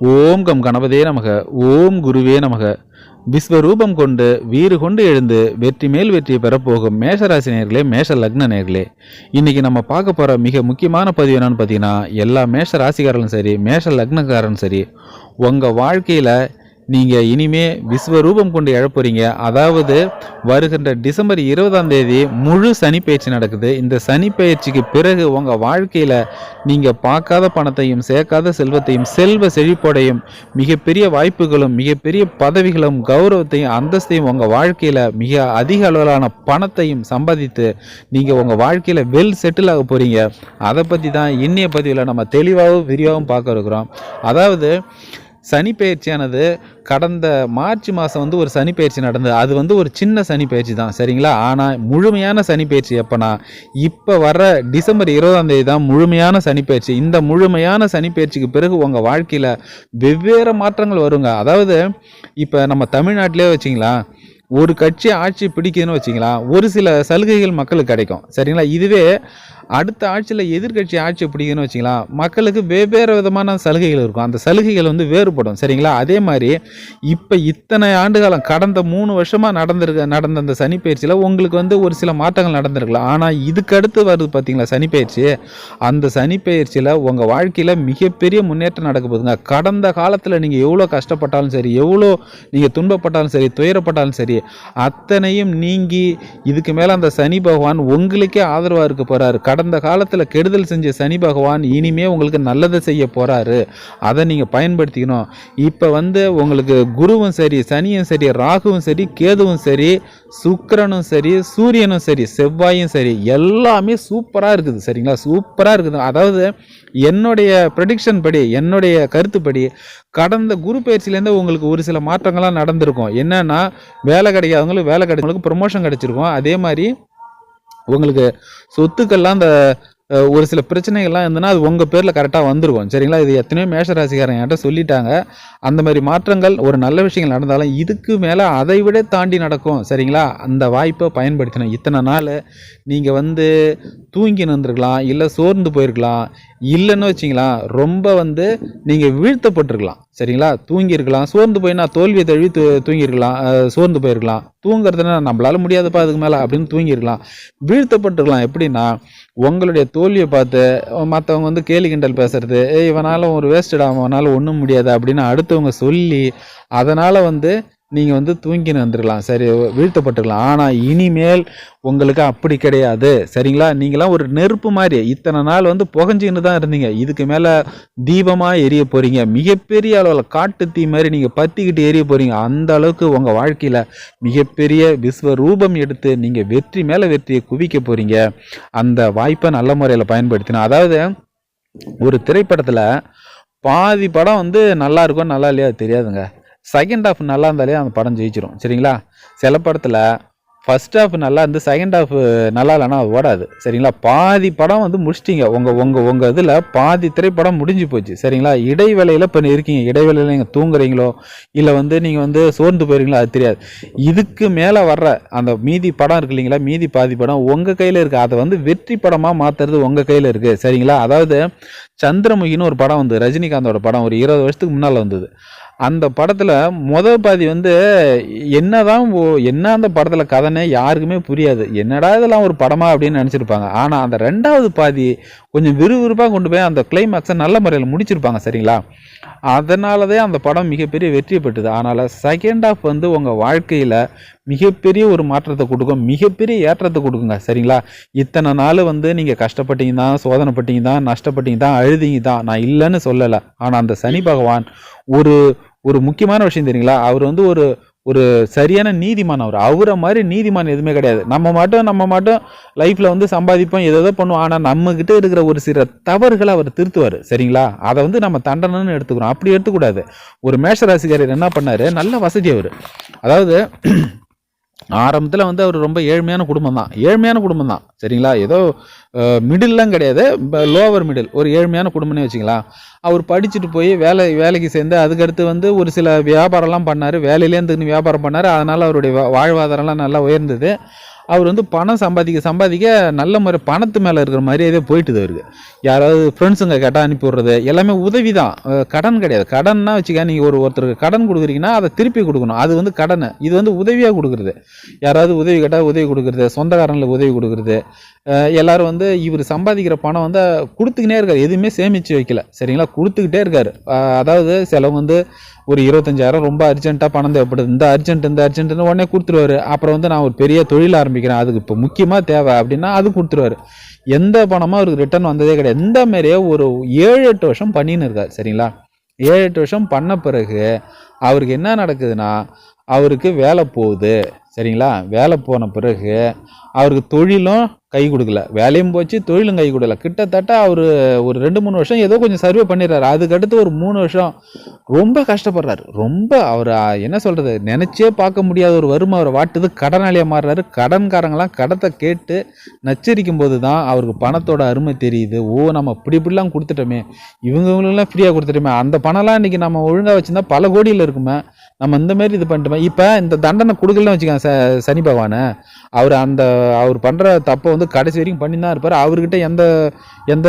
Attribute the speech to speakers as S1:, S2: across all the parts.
S1: ஓம் come கணபதே நமக ஓம் குருவே நமக. விஸ்வரூபம் கொண்டு வீறு கொண்டு எழுந்து வெற்றி மேல் வெற்றி பெறப்போகும் மேஷராசி நேர்களே மேஷ லக்ன நேர்களே. இன்னைக்கு நம்ம பார்க்க போகிற மிக முக்கியமான பதிவு என்னன்னு பார்த்தீங்கன்னா எல்லா மேஷ ராசிக்காரர்களும் சரி மேஷ லக்னக்காரனும் சரி உங்கள் வாழ்க்கையில் நீங்கள் இனிமே விஸ்வரூபம் கொண்டு எழப்போறீங்க. அதாவது வருகின்ற டிசம்பர் இருபதாம் தேதி முழு சனி பயிற்சி நடக்குது. இந்த சனி பயிற்சிக்கு பிறகு உங்கள் வாழ்க்கையில் நீங்கள் பார்க்காத பணத்தையும் சேர்க்காத செல்வத்தையும் செல்வ செழிப்போடையும் மிகப்பெரிய வாய்ப்புகளும் மிகப்பெரிய பதவிகளும் கௌரவத்தையும் அந்தஸ்தையும் உங்கள் வாழ்க்கையில் மிக அதிக அளவிலான பணத்தையும் சம்பாதித்து நீங்கள் உங்கள் வாழ்க்கையில் வெல் செட்டில் ஆக போகிறீங்க அதை பற்றி தான் இன்னைய பதிவில் நம்ம தெளிவாகவும் விரிவாகவும் பார்க்க இருக்கிறோம். அதாவது சனி பயிற்சியானது கடந்த மார்ச் மாதம் வந்து ஒரு சனி பயிற்சி நடந்தது. அது வந்து ஒரு சின்ன சனி பயிற்சி தான் சரிங்களா? ஆனால் முழுமையான சனி பயிற்சி எப்போனா இப்போ வர டிசம்பர் இருபதாம் தேதி தான் முழுமையான சனி பயிற்சி. இந்த முழுமையான சனி பயிற்சிக்கு பிறகு உங்கள் வாழ்க்கையில் வெவ்வேறு மாற்றங்கள் வருங்க. அதாவது இப்போ நம்ம தமிழ்நாட்டிலே வச்சிங்களா ஒரு கட்சி ஆட்சி பிடிக்குதுன்னு வச்சிங்களா ஒரு சில சலுகைகள் மக்களுக்கு கிடைக்கும் சரிங்களா? இதுவே அடுத்த ஆட்சியில் எதிர்க்கட்சி ஆட்சி பிடிக்குன்னு வச்சிங்களா மக்களுக்கு வெவ்வேறு விதமான சலுகைகள் இருக்கும். அந்த சலுகைகள் வந்து வேறுபடும் சரிங்களா? அதே மாதிரி இப்போ இத்தனை ஆண்டு காலம் கடந்த மூணு வருஷமாக நடந்திருக்க நடந்த அந்த சனிப்பயிற்சியில் உங்களுக்கு வந்து ஒரு சில மாற்றங்கள் நடந்திருக்கலாம் ஆனால் இதுக்கடுத்து வருது பார்த்தீங்களா சனிப்பயிற்சி? அந்த சனிப்பயிற்சியில் உங்கள் வாழ்க்கையில் மிகப்பெரிய முன்னேற்றம் நடக்க போகுதுங்க. கடந்த காலத்தில் நீங்கள் எவ்வளோ கஷ்டப்பட்டாலும் சரி எவ்வளோ நீங்கள் துன்பப்பட்டாலும் சரி துயரப்பட்டாலும் சரி அத்தனையும் நீங்கி இதுக்கு மேலே அந்த சனி பகவான் உங்களுக்கே ஆதரவாக இருக்க போகிறாரு கடந்த காலத்தில் கெடுதல் செஞ்ச சனி பகவான் இனிமே உங்களுக்கு நல்லதை செய்ய போகிறாரு அதை நீங்கள் பயன்படுத்திக்கணும். இப்போ வந்து உங்களுக்கு குருவும் சரி சனியும் சரி ராகுவும் சரி கேதுவும் சரி சுக்கரனும் சரி சூரியனும் சரி செவ்வாயும் சரி எல்லாமே சூப்பராக இருக்குது. சரிங்களா? சூப்பராக இருக்குது. அதாவது என்னுடைய ப்ரெடிக்ஷன் படி என்னுடைய கருத்துப்படி கடந்த குரு பயிற்சியிலேருந்து உங்களுக்கு ஒரு சில மாற்றங்கள்லாம் நடந்திருக்கும். என்னென்னா வேலை கிடைக்காதவங்களுக்கு வேலை கிடைச்சவங்களுக்கு ப்ரொமோஷன் கிடச்சிருக்கும். அதே மாதிரி உங்களுக்கு சொத்துக்கள்லாம் அந்த ஒரு சில பிரச்சனைகள்லாம் இருந்ததுன்னா அது உங்கள் பேரில் கரெக்டாக வந்துருக்கும் சரிங்களா? இது எத்தனையோ மேஷராசிக்காரன் என்கிட்ட சொல்லிட்டாங்க. அந்த மாதிரி மாற்றங்கள் ஒரு நல்ல விஷயங்கள் நடந்தாலும் இதுக்கு மேலே அதை விட தாண்டி நடக்கும். சரிங்களா? அந்த வாய்ப்பை பயன்படுத்தணும். இத்தனை நாள் நீங்கள் வந்து தூங்கி நின்றுருக்கலாம் இல்லை சோர்ந்து போயிருக்கலாம் இல்லைன்னு வச்சிங்களேன் ரொம்ப வந்து நீங்கள் வீழ்த்தப்பட்டிருக்கலாம். சரிங்களா? தூங்கியிருக்கலாம் சோர்ந்து போயினா தோல்வியை தழுவி தூ தூங்கியிருக்கலாம் சோர்ந்து போயிருக்கலாம். தூங்குறதுனா நம்மளால முடியாதுப்பா அதுக்கு மேலே அப்படின்னு தூங்கியிருக்கலாம். வீழ்த்தப்பட்டிருக்கலாம். எப்படின்னா உங்களுடைய தோல்வியை பார்த்து மற்றவங்க வந்து கேலி கிண்டல் பேசுறது இவனால் இவனால ஒரு வேஸ்டடா அவனால் ஒன்றும் முடியாது அப்படின்னு அடுத்தவங்க சொல்லி அதனால் வந்து நீங்கள் வந்து தூங்கி வந்துருக்கலாம் சரி வீழ்த்தப்பட்டுக்கலாம் ஆனால் இனிமேல் உங்களுக்கு அப்படி கிடையாது. சரிங்களா? நீங்களாம் ஒரு நெருப்பு மாதிரி. இத்தனை நாள் வந்து புகஞ்சின்னு தான் இருந்தீங்க. இதுக்கு மேலே தீபமாக எரிய போகிறீங்க மிகப்பெரிய அளவில் காட்டு தீ மாதிரி நீங்கள் பற்றிக்கிட்டு எரிய போகிறீங்க அந்த அளவுக்கு உங்கள் வாழ்க்கையில் மிகப்பெரிய விஸ்வரூபம் எடுத்து நீங்கள் வெற்றி மேலே வெற்றியை குவிக்க போகிறீங்க அந்த வாய்ப்பை நல்ல முறையில் பயன்படுத்தினா. அதாவது ஒரு திரைப்படத்தில் பாதி படம் வந்து நல்லா இருக்கும் நல்லா இல்லையா? அது தெரியாதுங்க. செகண்ட் ஹாஃப் நல்லா இருந்தாலே அந்த படம் ஜெயிச்சிடும் சரிங்களா? சில படத்தில் ஃபஸ்ட் ஹாஃப் நல்லா இருந்து செகண்ட் ஹாஃப் நல்லா இல்லைன்னா அது ஓடாது. சரிங்களா? பாதி படம் வந்து முடிச்சிட்டீங்க. உங்கள் உங்கள் உங்கள் இதில் பாதி திரைப்படம் முடிஞ்சு போச்சு. சரிங்களா? இடைவேளையில் இப்போ இருக்கீங்க. இடைவேளையில் நீங்கள் தூங்குறீங்களோ இல்லை வந்து நீங்கள் வந்து சோர்ந்து போயிருங்களோ அது தெரியாது. இதுக்கு மேலே வர்ற அந்த மீதி படம் இருக்கு இல்லைங்களா? மீதி பாதி படம் உங்கள் கையில் இருக்குது அதை வந்து வெற்றி படமாக மாற்றுறது உங்கள் கையில் இருக்குது சரிங்களா? அதாவது சந்திரமுகின்னு ஒரு படம் வந்து ரஜினிகாந்தோட படம் ஒரு இருபது வருஷத்துக்கு முன்னால் வந்தது. அந்த படத்தில் முத பாதி வந்து என்னதான் ஓ- என்ன அந்த படத்தில் கதைனே யாருக்குமே புரியாது. என்னடா இதெல்லாம் ஒரு படமா அப்படின்னு நினச்சிருப்பாங்க. ஆனால் அந்த ரெண்டாவது பாதி கொஞ்சம் விறுவிறுப்பாக கொண்டு போய் அந்த கிளைமேக்ஸை நல்ல முறையில் முடிச்சிருப்பாங்க சரிங்களா? அதனால தான் அந்த படம் மிகப்பெரிய வெற்றி பெற்றது. ஆனால் செகண்ட் ஆஃப் வந்து உங்கள் வாழ்க்கையில் மிகப்பெரிய ஒரு மாற்றத்தை கொடுக்கும். மிகப்பெரிய ஏற்றத்தை கொடுக்குங்க. சரிங்களா? இத்தனை நாள் வந்து நீங்கள் கஷ்டப்பட்டீங்க தான் சோதனைப்பட்டீங்க தான் நஷ்டப்பட்டீங்க தான் அழுதிங்க தான். நான் இல்லைன்னு சொல்லலை. ஆனால் அந்த சனி பகவான் ஒரு ஒரு முக்கியமான விஷயம் தெரியுங்களா? அவர் வந்து ஒரு ஒரு சரியான நீதிமான் அவர். அவரை மாதிரி நீதிமான் எதுவுமே கிடையாது. நம்ம மட்டும் நம்ம மட்டும் லைஃப்பில் வந்து சம்பாதிப்போம் ஏதோ பண்ணுவோம். ஆனால் நம்மக்கிட்ட இருக்கிற ஒரு சில தவறுகளை அவர் திருத்துவார். சரிங்களா? அதை வந்து நம்ம தண்டனைன்னு எடுத்துக்கிறோம். அப்படி எடுத்துக்கூடாது. ஒரு மேஷராசிக்காரர் என்ன பண்ணார்? நல்ல வசதி அவர். அதாவது ஆரம்பத்தில் வந்து அவர் ரொம்ப ஏழ்மையான குடும்பம் தான் ஏழ்மையான குடும்பம் தான் சரிங்களா? ஏதோ மிடில்லாம் கிடையாது. லோவர் மிடில் ஒரு ஏழ்மையான குடும்பம்னே வச்சுக்கலாம் அவர் படிச்சுட்டு போய் வேலை வேலைக்கு சேர்ந்து அதுக்கடுத்து வந்து ஒரு சில வியாபாரம்லாம் பண்ணார். வேலையிலேருந்து வியாபாரம் பண்ணார். அதனால் அவருடைய வாழ்வாதாரம்லாம் நல்லா உயர்ந்தது. அவர் வந்து பணம் சம்பாதிக்க சம்பாதிக்க நல்ல முறை பணத்து மேலே இருக்கிற மரியாதையே போயிட்டுது அவருக்கு. யாராவது ஃப்ரெண்ட்ஸுங்க கேட்டால் அனுப்பி விட்றது எல்லாமே உதவி தான். கடன் கிடையாது. கடன்னா வச்சுக்க நீங்கள் ஒரு ஒருத்தருக்கு கடன் கொடுக்குறீங்கன்னா அதை திருப்பி கொடுக்கணும். அது வந்து கடன். இது வந்து உதவியாக கொடுக்குறது. யாராவது உதவி கேட்டால் உதவி கொடுக்குறது சொந்தக்காரங்களுக்கு உதவி கொடுக்குறது. எல்லோரும் வந்து இவர் சம்பாதிக்கிற பணம் வந்து கொடுத்துக்கினே இருக்கார். எதுவுமே சேமித்து வைக்கல. சரிங்களா? கொடுத்துக்கிட்டே இருக்கார். அதாவது செலவு வந்து ஒரு இருபத்தஞ்சாயிரம் ரொம்ப அர்ஜென்ட்டாக பணம் தேவைப்படுது. இந்த அர்ஜென்ட் இந்த அர்ஜென்ட்னு உடனே கொடுத்துருவாரு. அப்புறம் வந்து நான் ஒரு பெரிய தொழில் ஆரம்பிக்கிறேன். அதுக்கு இப்போ முக்கியமாக தேவை அப்படின்னா அது கொடுத்துருவாரு. எந்த பணமும் அவருக்கு ரிட்டர்ன் வந்ததே கிடையாது. இந்த மாதிரியே ஒரு ஏழு எட்டு வருஷம் பண்ணின்னு இருக்கார். சரிங்களா? ஏழு எட்டு வருஷம் பண்ண பிறகு அவருக்கு என்ன நடக்குதுன்னா அவருக்கு வேலை போகுது. சரிங்களா? வேலை போன பிறகு அவருக்கு தொழிலும் கை கொடுக்கல. வேலையும் போச்சு தொழிலும் கை கொடுக்கல. கிட்டத்தட்ட அவர் ஒரு ரெண்டு மூணு வருஷம் ஏதோ கொஞ்சம் சர்வே பண்ணிடுறாரு. அதுக்கடுத்து ஒரு மூணு வருஷம் ரொம்ப கஷ்டப்படுறாரு. ரொம்ப அவர் என்ன சொல்கிறது நினச்சே பார்க்க முடியாத ஒரு வறுமை அவரை வாட்டுது. கடனாளியாக மாறுறாரு. கடன்காரங்களாம் கடத்தை கேட்டு நச்சரிக்கும் போது தான் அவருக்கு பணத்தோட அருமை தெரியுது. ஓ நம்ம இப்படி இப்படிலாம் கொடுத்துட்டோமே. இவங்கவுங்களுக்குலாம் ஃப்ரீயாக கொடுத்துட்டோமே. அந்த பணம்லாம் இன்றைக்கி நம்ம ஒழுங்காக வச்சுருந்தா பல கோடியில் இருக்குமே. நம்ம இந்த மாதிரி இது பண்ணிட்டோமே. இப்போ இந்த தண்டனை கொடுக்கலன்னு வச்சுக்கோங்க ச சனி பகவானை. அவர் அந்த அவர் பண்ணுற தப்பை வந்து கடைசி வரைக்கும் பண்ணி தான் இருப்பார். அவர்கிட்ட எந்த எந்த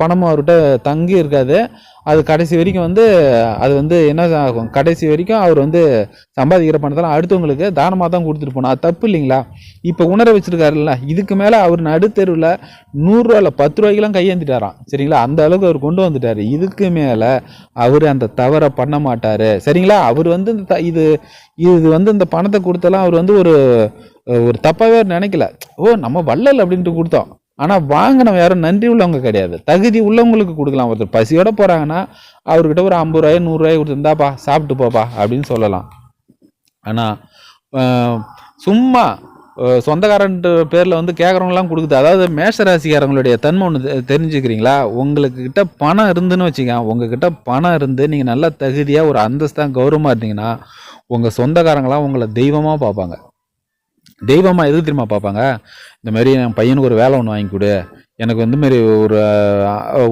S1: பணமும் அவர்கிட்ட தங்கி இருக்காது. அது கடைசி வரைக்கும் வந்து அது வந்து என்ன ஆகும்? கடைசி வரைக்கும் அவர் வந்து சம்பாதிக்கிற பணத்தெல்லாம் அடுத்தவங்களுக்கு தானமாக தான் கொடுத்துட்டு போனோம் அது தப்பு இல்லைங்களா? இப்போ உணர வச்சுருக்காருல்ல இதுக்கு மேலே அவர் நடுத்தெருவில் நூறுரூவாயில் பத்து ரூபாய்க்கெல்லாம் கையேந்திட்டாராம். சரிங்களா? அந்த அளவுக்கு அவர் கொண்டு வந்துட்டார். இதுக்கு மேலே அவர் அந்த தவறை பண்ண மாட்டார். சரிங்களா? அவர் வந்து இந்த த- இது இது வந்து இந்த பணத்தை கொடுத்தெல்லாம் அவர் வந்து ஒரு ஒரு தப்பாகவே நினைக்கல. ஓ நம்ம வள்ளல் அப்படின்ட்டு கொடுத்தோம். ஆனால் வாங்கினவன் யாரும் நன்றி உள்ளவங்க கிடையாது. தகுதி உள்ளவங்களுக்கு கொடுக்கலாம். ஒருத்தர் பசியோட போகிறாங்கன்னா அவர்கிட்ட ஒரு ஐம்பது ரூபாய் நூறுரூவாய் கொடுத்துருந்தாப்பா சாப்பிட்டு போப்பா அப்படின்னு சொல்லலாம். ஆனால் சும்மா சொந்தக்காரன்ட்டு பேரில் வந்து கேட்குறவங்களாம் கொடுக்குது. அதாவது மேஷராசிக்காரங்களுடைய தன்மை ஒன்று தெரிஞ்சுக்கிறீங்களா? உங்களுக்கு கிட்ட பணம் இருந்துன்னு வச்சுக்கோங்க. உங்ககிட்ட பணம் இருந்து நீங்கள் நல்லா தகுதியாக ஒரு அந்தஸ்தான் கௌரவமாக இருந்தீங்கன்னா உங்கள் சொந்தக்காரங்களாம் உங்களை தெய்வமாக பார்ப்பாங்க. தெய்வமாக எதுக்கு தெரியுமா பார்ப்பாங்க? இந்த மாதிரி என் பையனுக்கு ஒரு வேலை ஒன்று வாங்கி கொடு. எனக்கு வந்து மாரி ஒரு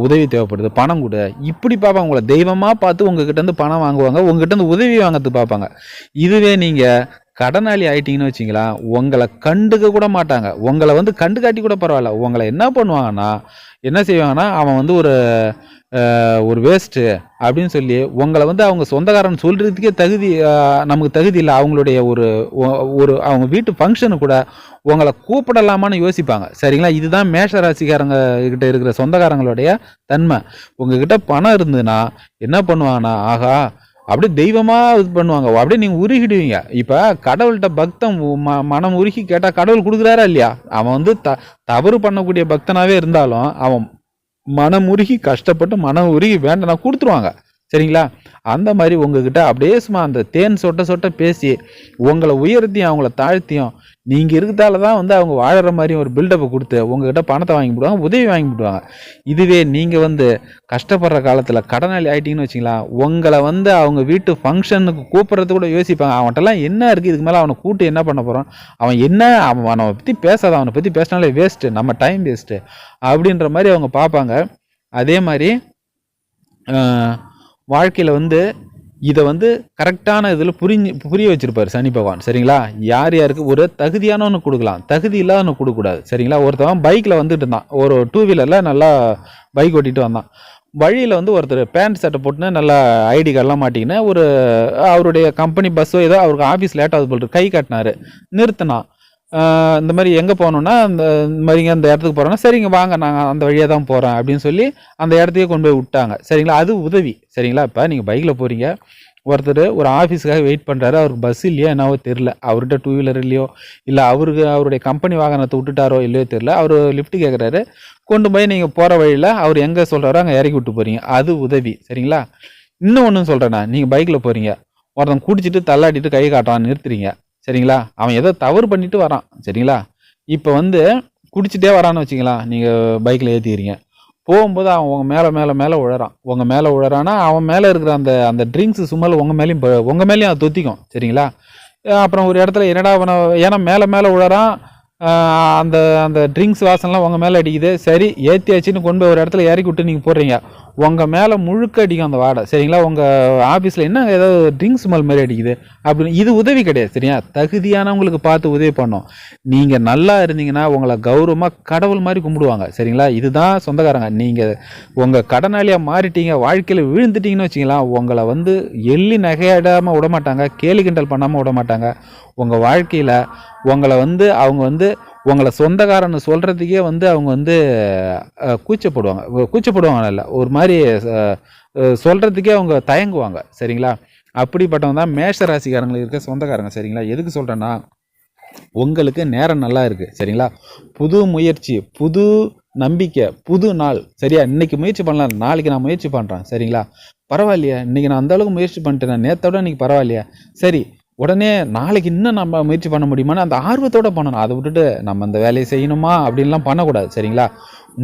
S1: உதவி தேவைப்படுது. பணம் கொடு. இப்படி பார்ப்பாங்க. உங்களை தெய்வமாக பார்த்து உங்ககிட்டருந்து பணம் வாங்குவாங்க. உங்ககிட்டருந்து உதவி வாங்கிறது பார்ப்பாங்க. இதுவே நீங்கள் கடனாளி ஆயிட்டீங்கன்னு வச்சிங்களா உங்களை கண்டுக்க கூட மாட்டாங்க. உங்களை வந்து கண்டு காட்டி கூட பரவாயில்ல. உங்களை என்ன பண்ணுவாங்கன்னா என்ன செய்வாங்கன்னா அவன் வந்து ஒரு ஒரு வேஸ்ட்டு அப்படின்னு சொல்லி உங்களை வந்து அவங்க சொந்தக்காரன் சொல்கிறதுக்கே தகுதி நமக்கு தகுதி இல்லை. அவங்களுடைய ஒரு ஒரு அவங்க வீட்டு ஃபங்க்ஷனு கூட உங்களை கூப்பிடலாமான்னு யோசிப்பாங்க. சரிங்களா? இதுதான் மேஷ ராசிக்காரங்க கிட்ட இருக்கிற சொந்தக்காரங்களுடைய தன்மை. உங்ககிட்ட பணம் இருந்ததுன்னா என்ன பண்ணுவாங்கன்னா ஆகா அப்படியே தெய்வமாக இது பண்ணுவாங்க. அப்படியே நீங்கள் உருகிடுவீங்க. இப்போ கடவுள்கிட்ட பக்தம் ம மனம் உருகி கேட்டால் கடவுள் கொடுக்குறாரா இல்லையா? அவன் வந்து த தவறு பண்ணக்கூடிய பக்தனாகவே இருந்தாலும் அவன் மனம் உருகி கஷ்டப்பட்டு மனம் உருகி வேண்டனா கொடுத்துருவாங்க. சரிங்களா? அந்த மாதிரி உங்ககிட்ட அப்படியே சும்மா அந்த தேன் சொட்ட சொட்ட பேசி உங்களை உயர்த்தியும் அவங்கள தாழ்த்தியும் நீங்கள் இருக்கிறதால தான் வந்து அவங்க வாழற மாதிரி ஒரு பில்டப்பை கொடுத்து உங்ககிட்ட பணத்தை வாங்கி விடுவாங்க உதவி வாங்கி விடுவாங்க இதுவே நீங்கள் வந்து கஷ்டப்படுற காலத்தில் கடனாளி ஆயிட்டீங்கன்னு வச்சிங்களா உங்களை வந்து அவங்க வீட்டு ஃபங்க்ஷனுக்கு கூப்பிட்றது கூட யோசிப்பாங்க. அவன்கிட்டலாம் என்ன இருக்குது இதுக்கு மேலே அவனை கூட்டு என்ன பண்ண போகிறான் அவன் என்ன அவன் அவனை பற்றி பேசாத அவனை பற்றி பேசினாலே வேஸ்ட்டு நம்ம டைம் வேஸ்ட்டு அப்படின்ற மாதிரி அவங்க பார்ப்பாங்க. அதே மாதிரி வாழ்க்கையில் வந்து இதை வந்து கரெக்டான இதில் புரிஞ்சு புரிய வச்சிருப்பார் சனி பகவான். சரிங்களா? யார் யாருக்கு? ஒரு தகுதியானவனு கொடுக்கலாம். தகுதி இல்லாதவனு கொடுக்கக்கூடாது. சரிங்களா? ஒருத்தவன் பைக்கில் வந்துட்டு இருந்தான். ஒரு டூ வீலரில் நல்லா பைக் ஓட்டிகிட்டு வந்தான். வழியில் வந்து ஒருத்தர் பேண்ட் சட்டை போட்டுன்னு நல்லா ஐடி கார்டெலாம் மாட்டிக்கின்னு ஒரு அவருடைய கம்பெனி பஸ்ஸோ ஏதோ அவருக்கு ஆஃபீஸ் லேட் ஆகுது போல் கை காட்டினார். நிறுத்தினான். இந்த மாதிரி எங்கே போகணுன்னா இந்த மாதிரிங்க அந்த இடத்துக்கு போகிறோன்னா சரிங்க வாங்க நாங்கள் அந்த வழியாக தான் போகிறேன் அப்படின்னு சொல்லி அந்த இடத்துக்கே கொண்டு போய் விட்டாங்க. சரிங்களா? அது உதவி. சரிங்களா? இப்போ நீங்கள் பைக்கில் போகிறீங்க ஒருத்தர் ஒரு ஆஃபீஸுக்காக வெயிட் பண்ணுறாரு அவருக்கு பஸ் இல்லையோ என்னவோ தெரில அவர்கிட்ட டூ வீலர் இல்லையோ இல்லை அவருக்கு அவருடைய கம்பெனி வாகனத்தை விட்டுட்டாரோ இல்லையோ தெரில அவர் லிஃப்ட் கேட்குறாரு கொண்டு போய் நீங்கள் போகிற வழியில் அவர் எங்கே சொல்கிறாரோ அங்கே இறக்கி விட்டு போகிறீங்க அது உதவி. சரிங்களா? இன்னும் ஒன்று சொல்கிறேண்ணா நீங்கள் பைக்கில் போகிறீங்க ஒருத்தன் குடிச்சிட்டு தள்ளாடிட்டு கை காட்டான்னு நிறுத்துறீங்க. சரிங்களா? அவன் ஏதோ தவறு பண்ணிட்டு வரான். சரிங்களா? இப்போ வந்து குடிச்சிட்டே வரான்னு வச்சிங்களா நீங்கள் பைக்கில் ஏற்றிக்கிறீங்க போகும்போது அவன் உங்கள் மேலே மேலே மேலே உழறான். உங்கள் மேலே உழறான்னா அவன் மேலே இருக்கிற அந்த அந்த ட்ரிங்க்ஸ் சும்மல் உங்கள் மேலேயும் உங்கள் மேலேயும் அது தொத்திக்கும். சரிங்களா? அப்புறம் ஒரு இடத்துல என்னடா அவனை ஏன்னா மேலே மேலே உழறான். அந்த அந்த ட்ரிங்க்ஸ் வாசனெலாம் உங்கள் மேலே அடிக்குது. சரி ஏற்றியாச்சின்னு கொண்டு போய் ஒரு இடத்துல இறக்கி விட்டு நீங்கள் போடுறீங்க. உங்கள் மேலே முழுக்க அடிக்கும் அந்த வாடை. சரிங்களா? உங்கள் ஆஃபீஸில் என்ன ஏதாவது ட்ரிங்க்ஸ் மல் மாதிரி அடிக்குது? அப்படின்னு இது உதவி கிடையாது சரியா? தகுதியானவங்களுக்கு பார்த்து உதவி பண்ணோம் நீங்கள் நல்லா இருந்தீங்கன்னா உங்களை கௌரவமாக கடவுள் மாதிரி கும்பிடுவாங்க சரிங்களா? இதுதான் சொந்தக்காரங்க. நீங்கள் உங்கள் கடனாளியாக மாறிட்டீங்க வாழ்க்கையில் விழுந்துட்டீங்கன்னு வச்சிங்களா உங்களை வந்து எள்ளி நகையாடாமல் விட மாட்டாங்க கேலி கிண்டல் பண்ணாமல் விட மாட்டாங்க உங்கள் வாழ்க்கையில் உங்களை வந்து அவங்க வந்து உங்களை சொந்தக்காரன்னு சொல்கிறதுக்கே வந்து அவங்க வந்து கூச்சப்படுவாங்க. கூச்சப்படுவாங்க இல்லை. ஒரு மாதிரி சொல்கிறதுக்கே அவங்க தயங்குவாங்க. சரிங்களா? அப்படிப்பட்டவங்க தான் மேஷ ராசிக்காரங்களுக்கு இருக்க சொந்தக்காரங்க. சரிங்களா? எதுக்கு சொல்கிறேன்னா உங்களுக்கு நேரம் நல்லா இருக்குது சரிங்களா? புது முயற்சி புது நம்பிக்கை புது நாள். சரியா? இன்னைக்கு முயற்சி பண்ணலாம். நாளைக்கு நான் முயற்சி பண்ணுறேன் சரிங்களா? பரவாயில்லையா. இன்னைக்கு நான் அந்தளவுக்கு முயற்சி பண்ணிட்டேன். நேற்றோட இன்னைக்கு பரவாயில்லையா. சரி. உடனே நாளைக்கு இன்னும் நம்ம முயற்சி பண்ண முடியுமான்னு அந்த ஆர்வத்தோட பண்ணணும். அதை விட்டுட்டு நம்ம அந்த வேலையை செய்யணுமா? அப்படின்லாம் பண்ணக்கூடாது சரிங்களா?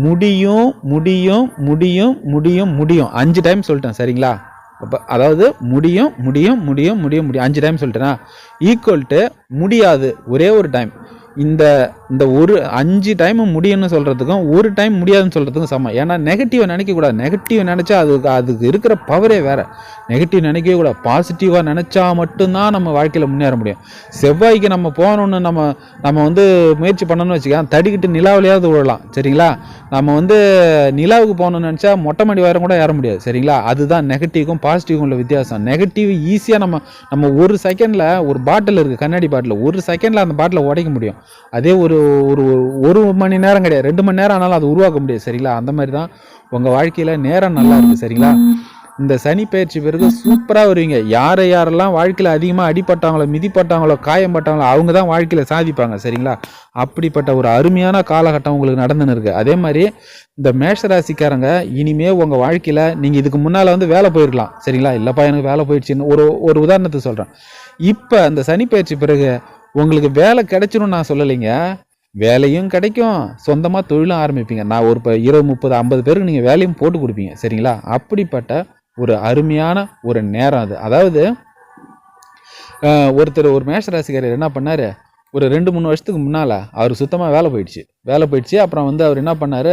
S1: முடியும் முடியும் முடியும் முடியும் முடியும். அஞ்சு டைம் சொல்லிட்டேன் சரிங்களா? அப்போ அதாவது முடியும் முடியும் முடியும் முடியும் முடியும். அஞ்சு டைம் சொல்லிட்டேனா? ஈக்குவல் டு முடியாது ஒரே ஒரு டைம் இந்த இந்த ஒரு அஞ்சு டைம் முடியும்னு சொல்கிறதுக்கும் ஒரு டைம் முடியாதுன்னு சொல்கிறதுக்கும் சமம். ஏன்னா நெகட்டிவை நினைக்கக்கூடாது நெகட்டிவ் நினச்சா அதுக்கு அதுக்கு இருக்கிற பவரே வேறு. நெகட்டிவ் நினைக்கவே கூடாது. பாசிட்டிவாக நினச்சா மட்டும்தான் நம்ம வாழ்க்கையில் முன்னேற முடியும். செவ்வாய்க்கு நம்ம போகணுன்னு நம்ம நம்ம வந்து முயற்சி பண்ணணும்னு வச்சுக்கலாம் தடிக்கிட்டு நிலாவிலையாவது விழலாம் சரிங்களா? நம்ம வந்து நிலாவுக்கு போகணும்னு நினச்சா மொட்டை மாடி வாரம் கூட ஏற முடியாது. சரிங்களா? அதுதான் நெகட்டிவ்க்கும் பாசிட்டிவ்க்கும் உள்ள வித்தியாசம். நெகட்டிவ் ஈஸியாக நம்ம நம்ம ஒரு செகண்டில் ஒரு பாட்டில் இருக்குது கண்ணாடி பாட்டில் ஒரு செகண்டில் அந்த பாட்டிலை உடைக்க முடியும். அதே ஒரு ஒரு ஒரு மணி நேரம் கிடையாது. ரெண்டு மணி நேரம் ஆனாலும் அது உருவாக்க முடியாது சரிங்களா? அந்த மாதிரி தான் உங்கள் வாழ்க்கையில் நேரம் நல்லா இருக்குது சரிங்களா? இந்த சனி பயிற்சி பிறகு சூப்பராக வருவீங்க. யாரை யாரெல்லாம் வாழ்க்கையில் அதிகமாக அடிப்பட்டாங்களோ மிதிப்பட்டாங்களோ காயம்பட்டாங்களோ அவங்க தான் வாழ்க்கையில் சாதிப்பாங்க சரிங்களா? அப்படிப்பட்ட ஒரு அருமையான காலகட்டம் உங்களுக்கு நடந்துன்னு இருக்கு. அதே மாதிரி இந்த மேஷராசிக்காரங்க இனிமே உங்கள் வாழ்க்கையில் நீங்கள் இதுக்கு முன்னால் வந்து வேலை போயிருக்கலாம் சரிங்களா? இல்லைப்பா எனக்கு வேலை போயிடுச்சுன்னு ஒரு ஒரு உதாரணத்துக்கு சொல்கிறேன் இப்போ அந்த சனி பயிற்சி பிறகு உங்களுக்கு வேலை கிடைச்சிரும் நான் சொல்லலைங்க. வேலையும் கிடைக்கும். சொந்தமாக தொழிலும் ஆரம்பிப்பீங்க. நான் ஒரு இப்போ இருபது முப்பது ஐம்பது பேருக்கு நீங்கள் வேலையும் போட்டு கொடுப்பீங்க. சரிங்களா? அப்படிப்பட்ட ஒரு அருமையான ஒரு நேரம் அது. அதாவது ஒருத்தர் ஒரு மேஷராசிக்காரர் என்ன பண்ணார்? ஒரு ரெண்டு மூணு வருஷத்துக்கு முன்னால் அவர் சுத்தமாக வேலை போயிடுச்சு. வேலை போயிடுச்சு. அப்புறம் வந்து அவர் என்ன பண்ணார்?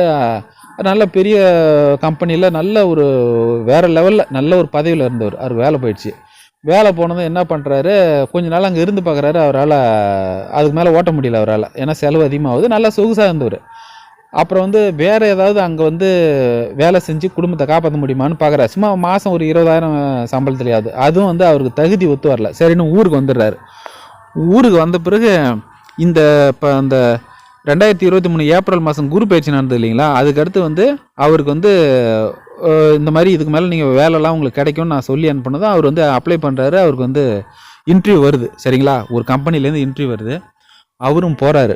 S1: நல்ல பெரிய கம்பெனியில் நல்ல ஒரு வேறு லெவலில் நல்ல ஒரு பதவியில் இருந்தவர். அவர் வேலை போயிடுச்சு. வேலை போனதும் என்ன பண்ணுறாரு கொஞ்ச நாள் அங்கே இருந்து பார்க்குறாரு அவரால் அதுக்கு மேலே ஓட்ட முடியல அவரால். ஏன்னா செலவு அதிகமாகுது. நல்லா சொகுசாக இருந்தவர். அப்புறம் வந்து வேறு ஏதாவது அங்கே வந்து வேலை செஞ்சு குடும்பத்தை காப்பாற்ற முடியுமான்னு பார்க்குறாரு சும்மா மாதம் ஒரு இருபதாயிரம் சம்பளத்துலையாவது. அதுவும் வந்து அவருக்கு தகுதி ஒத்து வரல. சரின்னு ஊருக்கு வந்துடுறாரு. ஊருக்கு வந்த பிறகு இந்த இப்போ அந்த ரெண்டாயிரத்தி இருபத்தி மூணு ஏப்ரல் மாதம் குரு பயிற்சி நடந்தது இல்லைங்களா? அதுக்கடுத்து வந்து அவருக்கு வந்து இந்த மாதிரி இதுக்கு மேலே நீங்கள் வேலைலாம் உங்களுக்கு கிடைக்கும்னு நான் சொல்லி அனுப்பினதும் அவர் வந்து அப்ளை பண்ணுறாரு அவருக்கு வந்து இன்டர்வியூ வருது. சரிங்களா? ஒரு கம்பெனிலேருந்து இன்டர்வியூ வருது. அவரும் போகிறாரு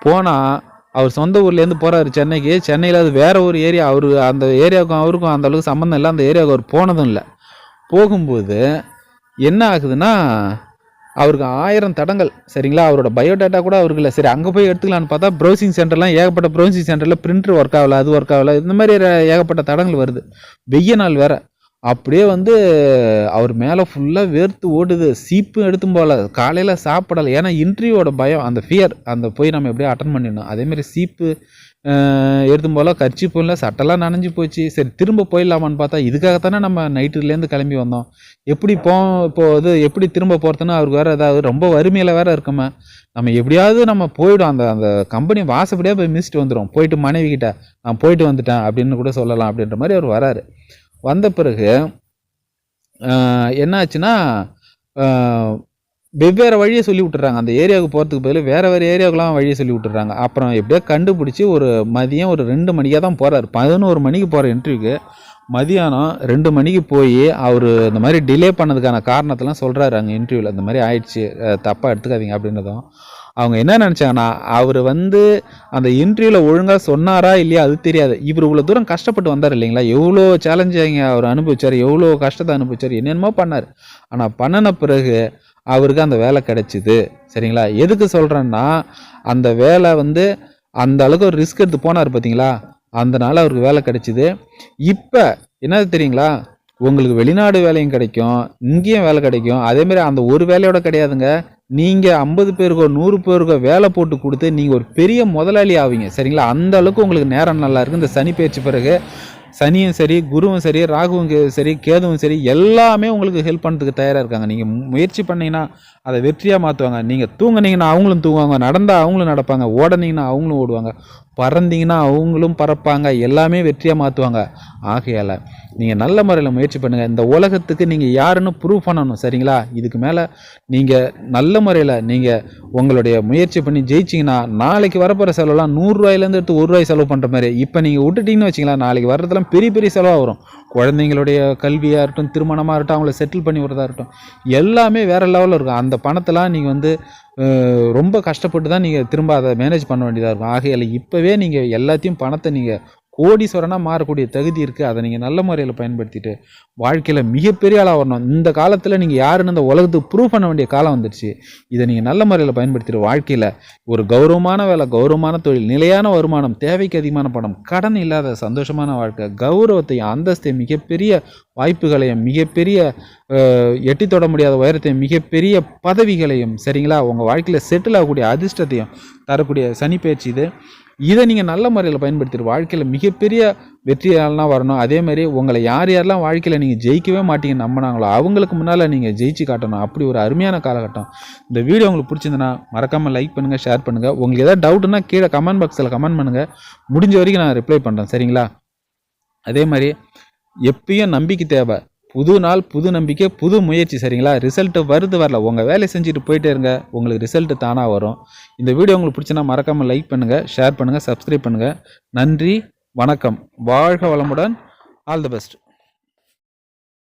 S1: போனால் அவர் சொந்த ஊர்லேருந்து போகிறாரு சென்னைக்கு. சென்னையில் அது வேறு ஒரு ஏரியா. அவர் அந்த ஏரியாவுக்கும் அவருக்கும் அந்த அளவுக்கு சம்மந்தம் இல்லை. அந்த ஏரியாவுக்கு அவர் போனதும் இல்லை. போகும்போது என்ன ஆகுதுன்னா அவருக்கு ஆயிரம் தடங்கள் சரிங்களா? அவரோட பயோடேட்டா கூட அவருக்கு இல்லை. சரி அங்கே போய் எடுத்துக்கலான்னு பார்த்தா ப்ரௌசிங் சென்டர்லாம் ஏகப்பட்ட ப்ரௌசிங் சென்டரில் பிரிண்டர் ஒர்க் ஆகல அது ஒர்க் ஆகல இந்த மாதிரி ஏகப்பட்ட தடங்கள் வருது. வெய்ய நாள் வேறு. அப்படியே வந்து அவர் மேலே ஃபுல்லாக வேர்த்து ஓடுது. சீப்பும் எடுத்தும் போகல காலையில் சாப்பிடலை. ஏன்னா இன்டர்வியூவோட பயம் அந்த ஃபியர் அந்த போய் நம்ம எப்படியோ அட்டன் பண்ணிடணும். அதேமாதிரி சீப்பு எடுத்தும் போல கர்ச்சி இல்லை சட்டெல்லாம் நனைஞ்சு போச்சு. சரி திரும்ப போயிடலாமான்னு பார்த்தா இதுக்காகத்தானே நம்ம நைட்டுலேருந்து கிளம்பி வந்தோம். எப்படி போ இப்போ எப்படி திரும்ப போகிறதுன்னு அவருக்கு வேறு ஏதாவது ரொம்ப வறுமையில் வேறு இருக்குமே. நம்ம எப்படியாவது நம்ம போயிடும். அந்த அந்த கம்பெனி வாசப்படியாக போய் மிஸ்ட்டு வந்துடும் போயிட்டு மனைவி கிட்ட நான் போயிட்டு வந்துட்டேன் அப்படின்னு கூட சொல்லலாம் அப்படின்ற மாதிரி அவர் வராரு. வந்த பிறகு என்னாச்சுன்னா வெவ்வேறு வழியை சொல்லி விட்டுறாங்க. அந்த ஏரியாவுக்கு போகிறதுக்கு பதில் வேறு வேறு ஏரியாவுக்குலாம் வழியை சொல்லி விட்டுறாங்க. அப்புறம் எப்படியோ கண்டுபிடிச்சி ஒரு மதியம் ஒரு ரெண்டு மணிக்காக தான் போகிறாரு பதினோரு மணிக்கு போகிற இன்டர்வியூக்கு மதியானம் ரெண்டு மணிக்கு போய் அவர் இந்த மாதிரி டிலே பண்ணதுக்கான காரணத்தெல்லாம் சொல்கிறாரு அங்கே இன்டர்வியூவில் இந்த மாதிரி ஆயிடுச்சு தப்பாக எடுத்துக்காதீங்க அப்படின்றதும் அவங்க என்ன நினச்சாங்கன்னா அவர் வந்து அந்த இன்டர்வியூவில் ஒழுங்காக சொன்னாரா இல்லையா அது தெரியாது. இவர் இவ்வளோ தூரம் கஷ்டப்பட்டு வந்தார் இல்லைங்களா? எவ்வளோ சேலஞ்சிங்க அவர் அனுபவிச்சார் எவ்வளோ கஷ்டத்தை அனுபவிச்சார் என்னென்னமோ பண்ணார். ஆனால் பண்ணின பிறகு அவருக்கு அந்த வேலை கிடைச்சிது. சரிங்களா? எதுக்கு சொல்கிறேன்னா அந்த வேலை வந்து அந்த அளவுக்கு ஒரு ரிஸ்க் எடுத்து போனார் பார்த்தீங்களா அதனால் அவருக்கு வேலை கிடைச்சிது. இப்போ என்னது தெரியுங்களா? உங்களுக்கு வெளிநாடு வேலையும் கிடைக்கும் இங்கேயும் வேலை கிடைக்கும். அதேமாரி அந்த ஒரு வேலையோட கிடையாதுங்க. நீங்கள் ஐம்பது பேருக்கோ நூறு பேருக்கோ வேலை போட்டு கொடுத்து நீங்கள் ஒரு பெரிய முதலாளி ஆவீங்க. சரிங்களா? அந்த அளவுக்கு உங்களுக்கு நேரம் நல்லா இருக்குது இந்த சனி பயிற்சி பிறகு சனியும் சரி குருவும் சரி ராகுவும் சரி கேதுவும் சரி எல்லாமே உங்களுக்கு ஹெல்ப் பண்ணுறதுக்கு தயாராக இருக்காங்க. நீங்கள் முயற்சி பண்ணிங்கன்னா அதை வெற்றியாக மாற்றுவாங்க நீங்கள் தூங்குனீங்கன்னா அவங்களும் தூங்குவாங்க. நடந்தால் அவங்களும் நடப்பாங்க. ஓடனீங்கன்னா அவங்களும் ஓடுவாங்க. பறந்தீங்கன்னா அவங்களும் பறப்பாங்க. எல்லாமே வெற்றியாக மாற்றுவாங்க ஆகையால் நீங்கள் நல்ல முறையில் முயற்சி பண்ணுங்கள் இந்த உலகத்துக்கு நீங்கள் யாருன்னு ப்ரூவ் பண்ணணும். சரிங்களா? இதுக்கு மேலே நீங்கள் நல்ல முறையில் நீங்கள் உங்களுடைய முயற்சி பண்ணி ஜெயிச்சிங்கன்னா நாளைக்கு வரப்போகிற செலவுலாம் நூறுரூவாயிலேருந்து எடுத்து ஒரு ரூபாய் செலவு பண்ணுற மாதிரி. இப்போ நீங்கள் விட்டுட்டிங்கன்னு வச்சிங்களா நாளைக்கு வர்றதெல்லாம் பெரிய பெரிய செலவாக வரும். குழந்தைங்களுடைய கல்வியாக இருக்கட்டும் திருமணமாக இருக்கட்டும் அவங்கள செட்டில் பண்ணி விடுறதா இருக்கட்டும் எல்லாமே வேறு லெவலில் இருக்கும். அந்த பணத்தெல்லாம் நீங்கள் வந்து ரொம்ப கஷ்டப்பட்டு தான் நீங்கள் திரும்ப அதை மேனேஜ் பண்ண வேண்டியதாக இருக்கும். ஆகையால் இப்போவே நீங்கள் எல்லாத்தையும் பணத்தை நீங்கள் கோடீஸ்வரனாக மாறக்கூடிய தகுதி இருக்குது அதை நீங்கள் நல்ல முறையில் பயன்படுத்திட்டு வாழ்க்கையில் மிகப்பெரிய ஆளாக வரணும். இந்த காலத்தில் நீங்கள் யாருன்னு இந்த உலகத்துக்கு ப்ரூவ் பண்ண வேண்டிய காலம் வந்துடுச்சு இதை நீங்கள் நல்ல முறையில் பயன்படுத்திட்டு வாழ்க்கையில் ஒரு கௌரவமான வேலை கௌரவமான தொழில் நிலையான வருமானம் தேவைக்கு அதிகமான பணம் கடன் இல்லாத சந்தோஷமான வாழ்க்கை கௌரவத்தையும் அந்தஸ்தையும் மிகப்பெரிய வாய்ப்புகளையும் மிகப்பெரிய எட்டி தொட முடியாத உயரத்தையும் மிகப்பெரிய பதவிகளையும் சரிங்களா? உங்கள் வாழ்க்கையில் செட்டில் ஆகக்கூடிய அதிர்ஷ்டத்தையும் தரக்கூடிய சனி பயிற்சி இது. இதை நீங்கள் நல்ல முறையில் பயன்படுத்திட்டு வாழ்க்கையில் மிகப்பெரிய வெற்றியாளனாக வரணும். அதே மாதிரி உங்களை யார் யாரெல்லாம் வாழ்க்கையில் நீங்கள் ஜெயிக்கவே மாட்டீங்க நம்பினாங்களோ அவங்களுக்கு முன்னால் நீங்கள் ஜெயிச்சு காட்டணும். அப்படி ஒரு அருமையான காலகட்டம். இந்த வீடியோ உங்களுக்கு பிடிச்சிருந்துன்னா மறக்காமல் லைக் பண்ணுங்கள் ஷேர் பண்ணுங்கள் உங்களுக்கு ஏதாவது டவுட்னா கீழே கமெண்ட் பாக்ஸில் கமெண்ட் பண்ணுங்கள் முடிஞ்ச வரைக்கும் நான் ரிப்ளை பண்ணுறேன் சரிங்களா? அதே மாதிரி எப்பயும் நம்பிக்கை தேவை. புது நாள் புது நம்பிக்கை புது முயற்சி. சரிங்களா? ரிசல்ட்டு வருது வரல. உங்கள் வேலையை செஞ்சுட்டு போயிட்டே இருங்க. உங்களுக்கு ரிசல்ட்டு தானாக வரும். இந்த வீடியோ உங்களுக்கு பிடிச்சினா மறக்காமல் லைக் பண்ணுங்கள் ஷேர் பண்ணுங்கள் சப்ஸ்கிரைப் பண்ணுங்கள் நன்றி வணக்கம். வாழ்க வளமுடன். All the best